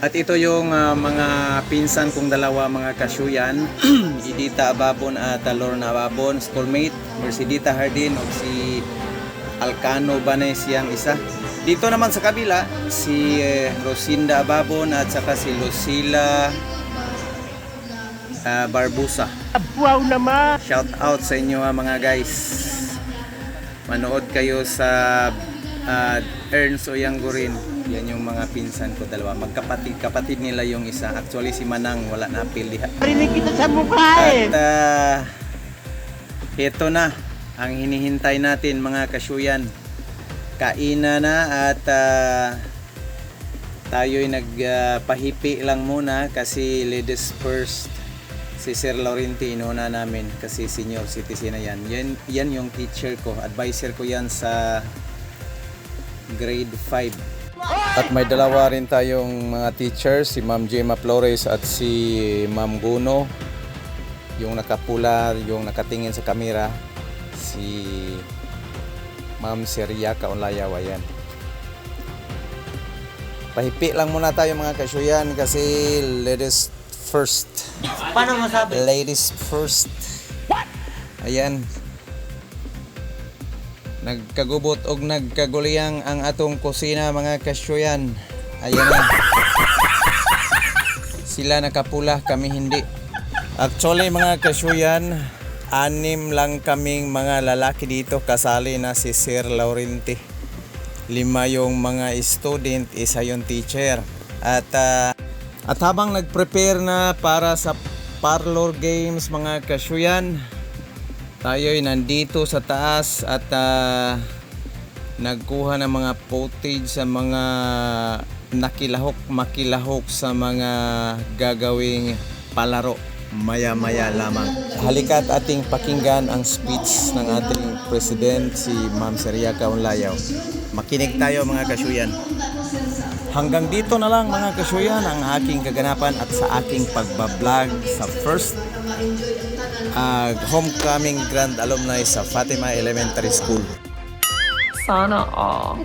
At ito yung ah, mga pinsan kong dalawa mga kasyuyan, Idita Ababon at ah, Lorna Ababon, schoolmate, Mercedita Hardin o si Alcano Banes yang isa. Dito naman sa kabila, si eh, Rosinda Ababon at saka si Lucila ah, Barbusa. Wow naman! Shout out sa inyo mga guys. Manood kayo sa uh, Ernst Oyanggurin. Yan yung mga pinsan ko dalawa. Magkapatid kapatid nila yung isa. Actually si Manang wala na appeal diha. Parinig kita sa mukha eh! At uh, ito na ang hinihintay natin mga kasyuyan. Kaina na at uh, tayo'y nagpahipi lang muna kasi ladies first si Sir Laurentino na namin kasi senior citizen na yan. yan. Yan yung teacher ko, advisor ko yan sa grade 5. At may dalawa rin tayong mga teachers, si Ma'am Gemma Flores at si Ma'am Guno. Yung nakapula, yung nakatingin sa kamera, si Ma'am Seria Kaunlayaw, ayan. Pahipi lang muna tayo mga kasyuyan kasi ladies first. Paano masabi? Ladies first. Ayan. Nagkagubot og nagkaguliyang ang atong kusina mga kasyoyan. Ayan na. Sila nakapula, kami hindi. Actually mga kasyoyan, anim lang kaming mga lalaki dito kasali na si Sir Laurenti. Lima yung mga student, isa yung teacher. At ah, at habang nag-prepare na para sa parlor games mga kasyuyan, tayo'y nandito sa taas at ah, nagkuha ng mga footage sa mga nakilahok makilahok sa mga gagawing palaro maya maya lamang. Halika at ating pakinggan ang speech ng ating president si Ma'am Seria Kaunlayaw. Makinig tayo mga kasyuyan. Hanggang dito na lang mga kasyuyan ang aking kaganapan at sa aking pagbablog sa first ah, homecoming grand alumni sa Fatima Elementary School. Sana all.